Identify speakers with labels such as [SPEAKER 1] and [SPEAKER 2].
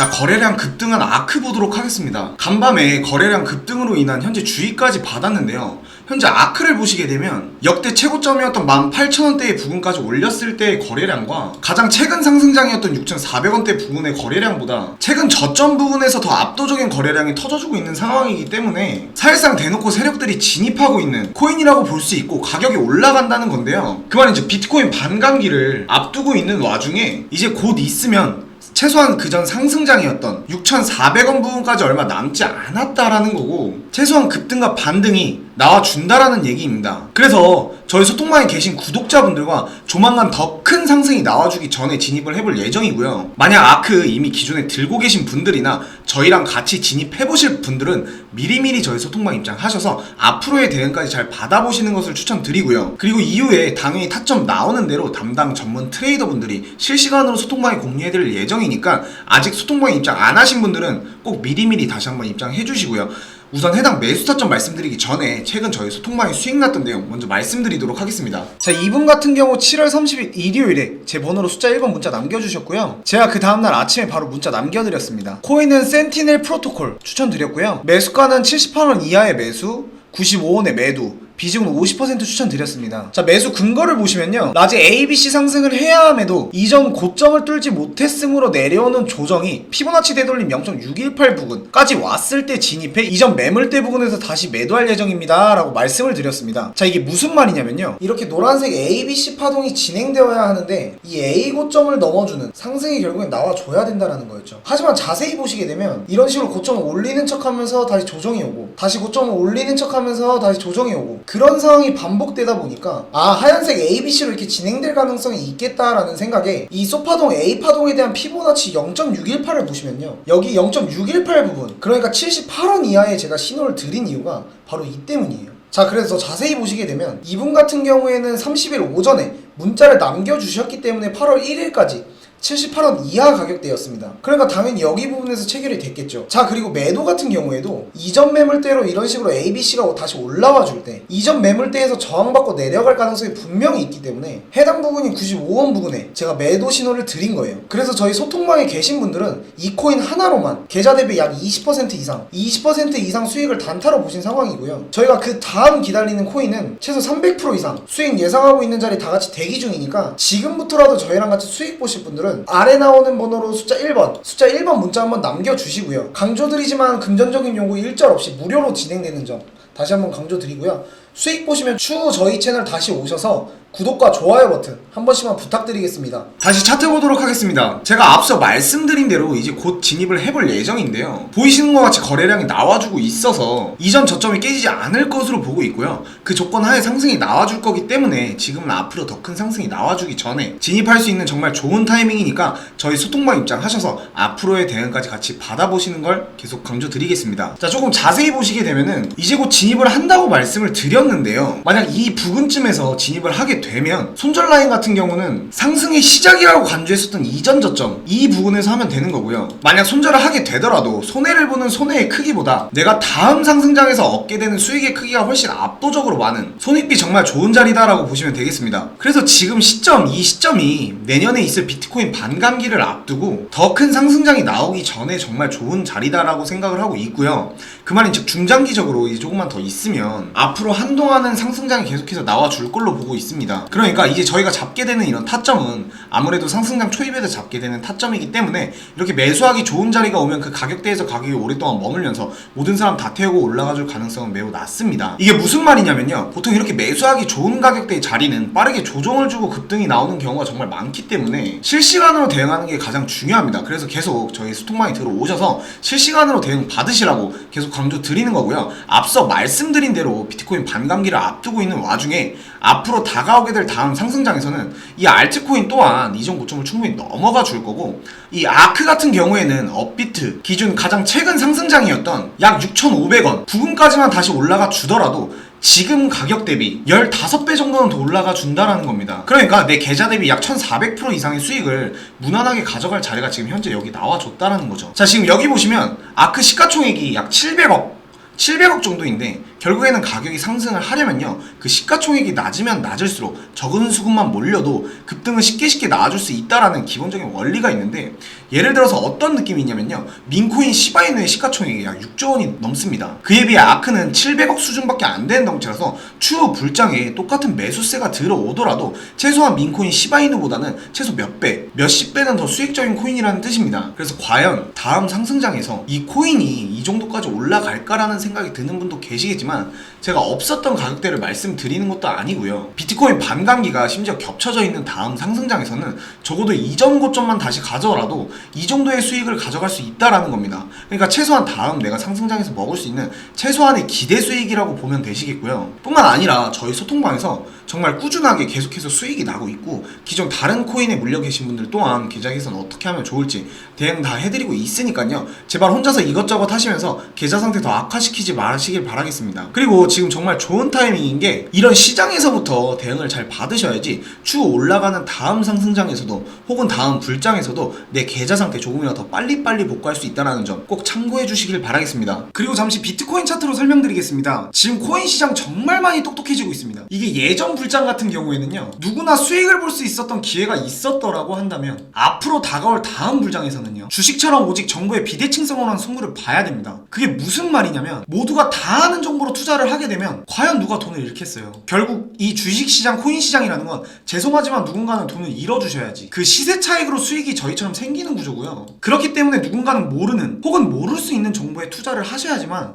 [SPEAKER 1] 자 거래량 급등한 아크 보도록 하겠습니다. 간밤에 거래량 급등으로 인한 현재 주의까지 받았는데요. 현재 아크를 보시게 되면 역대 최고점이었던 18,000원대의 부근까지 올렸을 때의 거래량과 가장 최근 상승장이었던 6,400원대 부근의 거래량보다 최근 저점 부근에서 더 압도적인 거래량이 터져주고 있는 상황이기 때문에 사실상 대놓고 세력들이 진입하고 있는 코인이라고 볼 수 있고 가격이 올라간다는 건데요. 그 말은 이제 비트코인 반감기를 앞두고 있는 와중에 이제 곧 있으면 최소한 그전 상승장이었던 6,400원 부분까지 얼마 남지 않았다라는 거고 최소한 급등과 반등이 나와준다라는 얘기입니다. 그래서 저희 소통방에 계신 구독자분들과 조만간 더 큰 상승이 나와주기 전에 진입을 해볼 예정이고요. 만약 아크 이미 기존에 들고 계신 분들이나 저희랑 같이 진입해보실 분들은 미리미리 저희 소통방 입장하셔서 앞으로의 대응까지 잘 받아보시는 것을 추천드리고요. 그리고 이후에 당연히 타점 나오는 대로 담당 전문 트레이더분들이 실시간으로 소통방에 공유해드릴 예정이니까 아직 소통방에 입장 안 하신 분들은 꼭 미리미리 다시 한번 입장해 주시고요. 우선 해당 매수 타점 말씀드리기 전에 최근 저희 소통방에 수익 났던 내용 먼저 말씀드리도록 하겠습니다. 자, 이분 같은 경우 7월 30일 일요일에 제 번호로 숫자 1번 문자 남겨주셨고요. 제가 그 다음날 아침에 바로 문자 남겨드렸습니다. 코인은 센티넬 프로토콜 추천드렸고요. 매수가는 78원 이하의 매수, 95원의 매도, 비중은 50% 추천드렸습니다. 자, 매수 근거를 보시면요. 낮에 ABC 상승을 해야 함에도 이전 고점을 뚫지 못했으므로 내려오는 조정이 피보나치 되돌림 0.618 부근까지 왔을 때 진입해 이전 매물대 부근에서 다시 매도할 예정입니다. 라고 말씀을 드렸습니다. 자, 이게 무슨 말이냐면요. 이렇게 노란색 ABC 파동이 진행되어야 하는데 이 A 고점을 넘어주는 상승이 결국엔 나와줘야 된다는 거였죠. 하지만 자세히 보시게 되면 이런 식으로 고점을 올리는 척 하면서 다시 조정이 오고 다시 고점을 올리는 척 하면서 다시 조정이 오고 그런 상황이 반복되다 보니까 아 하얀색 ABC로 이렇게 진행될 가능성이 있겠다라는 생각에 이 소파동 A 파동에 대한 피보나치 0.618을 보시면요. 여기 0.618 부분 그러니까 78원 이하에 제가 신호를 드린 이유가 바로 이 때문이에요. 자 그래서 자세히 보시게 되면 이분 같은 경우에는 30일 오전에 문자를 남겨주셨기 때문에 8월 1일까지 78원 이하 가격대였습니다. 그러니까 당연히 여기 부분에서 체결이 됐겠죠. 자 그리고 매도 같은 경우에도 이전 매물대로 이런 식으로 ABC가 다시 올라와 줄 때 이전 매물대에서 저항받고 내려갈 가능성이 분명히 있기 때문에 해당 부분이 95원 부근에 제가 매도 신호를 드린 거예요. 그래서 저희 소통방에 계신 분들은 이 코인 하나로만 계좌 대비 약 20% 이상 20% 이상 수익을 단타로 보신 상황이고요. 저희가 그 다음 기다리는 코인은 최소 300% 이상 수익 예상하고 있는 자리 다 같이 대기 중이니까 지금부터라도 저희랑 같이 수익 보실 분들은 아래 나오는 번호로 숫자 1번 숫자 1번 문자 한번 남겨주시고요. 강조드리지만 금전적인 요구 일절 없이 무료로 진행되는 점 다시 한번 강조드리고요. 수익 보시면 추후 저희 채널 다시 오셔서 구독과 좋아요 버튼 한 번씩만 부탁드리겠습니다. 다시 차트 보도록 하겠습니다. 제가 앞서 말씀드린 대로 이제 곧 진입을 해볼 예정인데요. 보이시는 것 같이 거래량이 나와주고 있어서 이전 저점이 깨지지 않을 것으로 보고 있고요. 그 조건 하에 상승이 나와줄 거기 때문에 지금은 앞으로 더 큰 상승이 나와주기 전에 진입할 수 있는 정말 좋은 타이밍이니까 저희 소통방 입장하셔서 앞으로의 대응까지 같이 받아보시는 걸 계속 강조드리겠습니다. 자 조금 자세히 보시게 되면은 이제 곧 진입을 한다고 말씀을 드 렸는데요. 만약 이 부근쯤에서 진입을 하게 되면 손절 라인 같은 경우는 상승의 시작이라고 간주했었던 이전 저점 이 부분에서 하면 되는 거고요. 만약 손절을 하게 되더라도 손해를 보는 손해의 크기보다 내가 다음 상승장에서 얻게 되는 수익의 크기가 훨씬 압도적으로 많은 손익비 정말 좋은 자리다라고 보시면 되겠습니다. 그래서 지금 시점 이 시점이 내년에 있을 비트코인 반감기를 앞두고 더 큰 상승장이 나오기 전에 정말 좋은 자리다라고 생각을 하고 있고요. 그 말인 즉 중장기적으로 조금만 더 있으면 앞으로 한 동안은 상승장이 계속해서 나와 줄 걸로 보고 있습니다. 그러니까 이제 저희가 잡게 되는 이런 타점은 아무래도 상승장 초입에서 잡게 되는 타점이기 때문에 이렇게 매수하기 좋은 자리가 오면 그 가격대에서 가격이 오랫동안 머물면서 모든 사람 다 태우고 올라가 줄 가능성은 매우 낮습니다. 이게 무슨 말이냐면요. 보통 이렇게 매수하기 좋은 가격대의 자리는 빠르게 조정을 주고 급등이 나오는 경우가 정말 많기 때문에 실시간으로 대응하는 게 가장 중요합니다. 그래서 계속 저희 소통방에 들어오셔서 실시간으로 대응 받으시라고 계속 강조 드리는 거고요. 앞서 말씀드린 대로 비트코인 반 감기를 앞두고 있는 와중에 앞으로 다가오게 될 다음 상승장에서는 이 알트코인 또한 이전 고점을 충분히 넘어가 줄 거고 이 아크 같은 경우에는 업비트 기준 가장 최근 상승장이었던 약 6,500원 부근까지만 다시 올라가 주더라도 지금 가격 대비 15배 정도는 더 올라가 준다라는 겁니다. 그러니까 내 계좌 대비 약 1400% 이상의 수익을 무난하게 가져갈 자리가 지금 현재 여기 나와줬다라는 거죠. 자, 지금 여기 보시면 아크 시가총액이 약 700억 700억 정도인데 결국에는 가격이 상승을 하려면요. 그 시가총액이 낮으면 낮을수록 적은 수급만 몰려도 급등을 쉽게 쉽게 나와줄 수 있다라는 기본적인 원리가 있는데 예를 들어서 어떤 느낌이 있냐면요. 민코인 시바이누의 시가총액이 약 6조 원이 넘습니다. 그에 비해 아크는 700억 수준밖에 안 되는 덩치라서 추후 불장에 똑같은 매수세가 들어오더라도 최소한 민코인 시바이누보다는 최소 몇 배, 몇십 배는 더 수익적인 코인이라는 뜻입니다. 그래서 과연 다음 상승장에서 이 코인이 이 정도까지 올라갈까라는 생각이 드는 분도 계시겠지만 제가 없었던 가격대를 말씀드리는 것도 아니고요. 비트코인 반감기가 심지어 겹쳐져 있는 다음 상승장에서는 적어도 이전 고점만 다시 가져라도 이 정도의 수익을 가져갈 수 있다라는 겁니다. 그러니까 최소한 다음 내가 상승장에서 먹을 수 있는 최소한의 기대 수익이라고 보면 되시겠고요. 뿐만 아니라 저희 소통방에서 정말 꾸준하게 계속해서 수익이 나고 있고 기존 다른 코인에 물려 계신 분들 또한 계좌 개선 어떻게 하면 좋을지 대응 다 해드리고 있으니까요. 제발 혼자서 이것저것 하시면서 계좌 상태 더 악화시키지 마시길 바라겠습니다. 그리고 지금 정말 좋은 타이밍인 게 이런 시장에서부터 대응을 잘 받으셔야지 추후 올라가는 다음 상승장에서도 혹은 다음 불장에서도 내 계좌 상태 조금이라도 더 빨리빨리 복구할 수 있다는 점 꼭 참고해 주시길 바라겠습니다. 그리고 잠시 비트코인 차트로 설명드리겠습니다. 지금 코인 시장 정말 많이 똑똑해지고 있습니다. 이게 예전 불장 같은 경우에는요. 누구나 수익을 볼 수 있었던 기회가 있었더라고 한다면 앞으로 다가올 다음 불장에서는요. 주식처럼 오직 정보의 비대칭성으로한 승부를 봐야 됩니다. 그게 무슨 말이냐면 모두가 다 아는 정보로 투자를 하게 되면 과연 누가 돈을 잃겠어요. 결국 이 주식시장, 코인시장이라는 건 죄송하지만 누군가는 돈을 잃어주셔야지. 그 시세 차익으로 수익이 저희처럼 생기는 구조고요. 그렇기 때문에 누군가는 모르는 혹은 모를 수 있는 정보에 투자를 하셔야지만